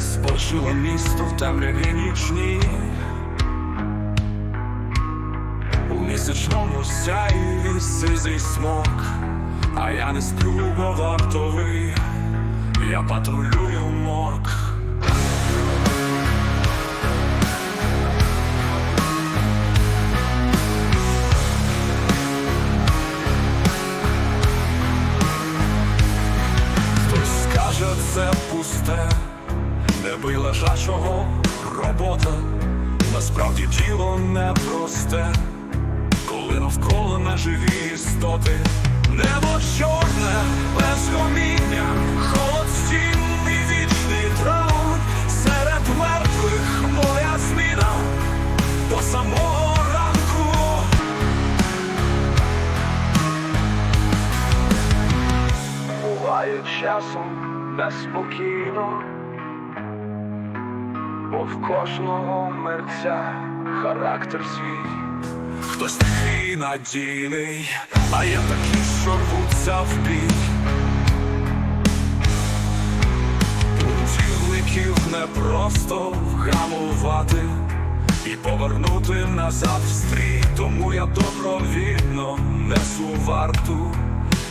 Залишило місто в темряві нічній У місячному сяї сизий смок, а я не сплю, бо вартовий, я патрулюю скаже, це пусте, бий лежачого робота, насправді діло непросте, коли навколо неживі істоти, небо чорне, без гоміння, холод стін і вічний траур серед мертвих моя зміна. До самого ранку. Буває часом неспокійно, в кожного мерця характер свій. Хтось такий надійний, а є такі, що рвуться в бій. Путівників не просто вгамувати і повернути назад стрій, тому я добровільно несу варту.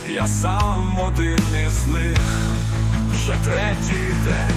Я сам один із них вже третій день,